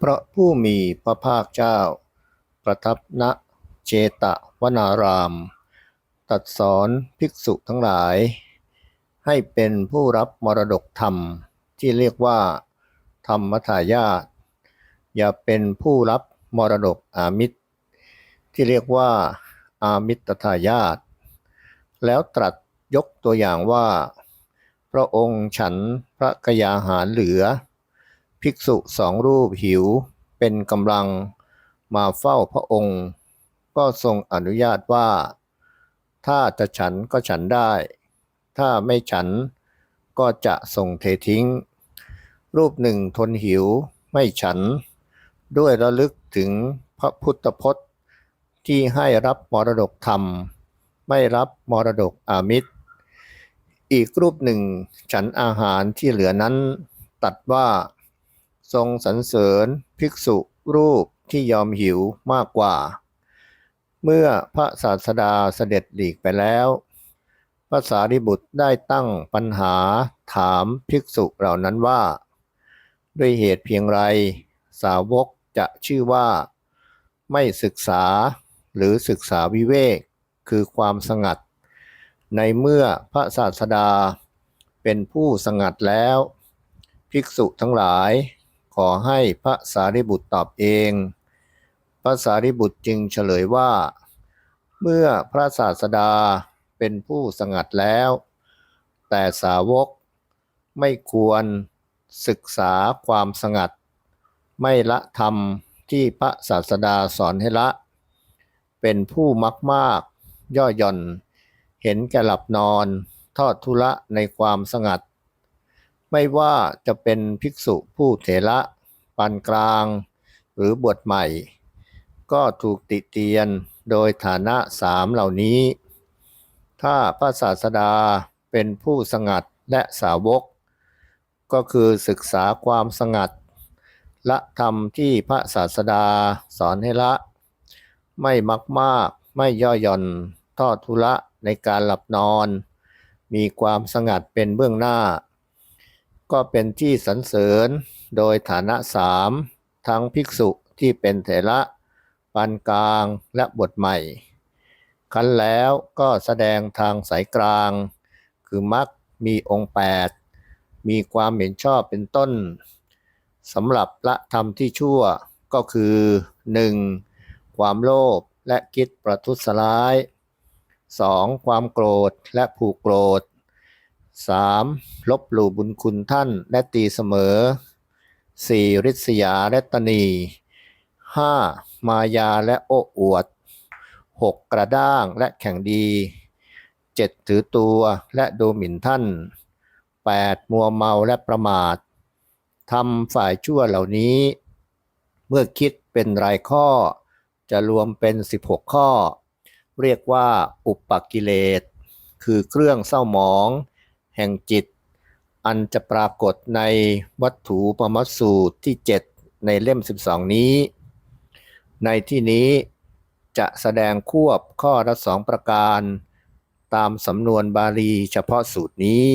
พระผู้มีพระภาคเจ้า ประทับณเจตวนาราม ตัดสอนภิกษุทั้งหลาย ให้เป็นผู้รับมรดกธรรมที่เรียกว่า ธรรมทายาทอย่าเป็นผู้รับมรดกอามิตร ที่เรียกว่า อามิตรทายาทแล้วตรัสยกตัวอย่างว่า พระองค์ฉันพระกยาหารเหลือ ภิกษุสองรูปหิวเป็นกำลังมาเฝ้าพระองค์ ก็ทรงอนุญาตว่า ถ้าจะฉันก็ฉันได้ ถ้าไม่ฉันก็จะส่งเททิ้ง รูปหนึ่งทนหิวไม่ฉัน ด้วยระลึกถึงพระพุทธพจน์ที่ให้รับมรดกธรรม ไม่รับมรดกอามิตร อีกรูปหนึ่งฉันอาหารที่เหลือนั้นตัดว่า ทรงสรรเสริญภิกษุรูปที่ยอมหิวมากกว่า เมื่อพระศาสดาเสด็จหลีกไปแล้วพระสารีบุตรได้ตั้งปัญหาถามภิกษุเหล่านั้นว่า ด้วยเหตุเพียงไรสาวกจะชื่อว่า ไม่ศึกษาหรือศึกษาวิเวกคือความสงัด ในเมื่อพระศาสดาเป็นผู้สงัดแล้ว ภิกษุทั้งหลาย ขอให้พระสารีบุตรตอบเอง พระสารีบุตรจึงเฉลยว่า เมื่อพระศาสดาเป็นผู้สงัดแล้ว แต่สาวกไม่ควรศึกษาความสงัด ไม่ละธรรมที่พระศาสดาสอนให้ละ เป็นผู้มักมากย่อหย่อน เห็นแก่หลับนอนทอดทุระในความสงัด ไม่ว่าจะเป็นภิกษุผู้เถระปานกลาง หรือบวชใหม่ ก็ถูกติเตียนโดยฐานะสามเหล่านี้ ถ้าพระศาสดาเป็นผู้สงัดและสาวก ก็คือศึกษาความสงัด ละธรรมที่พระศาสดาสอนให้ละ ไม่มักมากไม่ย่อหย่อนทอดทุระในการหลับนอน มีความสงัดเป็นเบื้องหน้า ก็เป็นที่สรรเสริญโดยฐานะสามทั้งภิกษุที่เป็นเถระปานกลางและบทใหม่ คั้นแล้วก็แสดงทางสายกลาง คือมักมีองค์ 8 มีความเห็นชอบเป็นต้นสำหรับละธรรมที่ชั่วก็คือ 1. ความโลภและคิดประทุษร้าย 2. ความโกรธและผูกโกรธ 3. ลบหลู่บุญคุณท่านและตีเสมอ 4. ริษยาและตนี 5. มายาและโอ้อวด 6. กระด้างและแข่งดี 7. ถือตัวและดูหมิ่นท่าน 8. มัวเมาและประมาททำฝ่ายชั่วเหล่านี้ เมื่อคิดเป็นรายข้อ จะรวมเป็น 16 ข้อ เรียกว่าอุปกิเลส คือเครื่องเศร้าหมอง แห่งจิต อันจะปรากฏในวัตถุปมัสสูตรที่ 7 ในเล่ม 12 นี้ ในที่นี้จะแสดงควบข้อละสองประการ ตามสำนวนบาลีเฉพาะสูตรนี้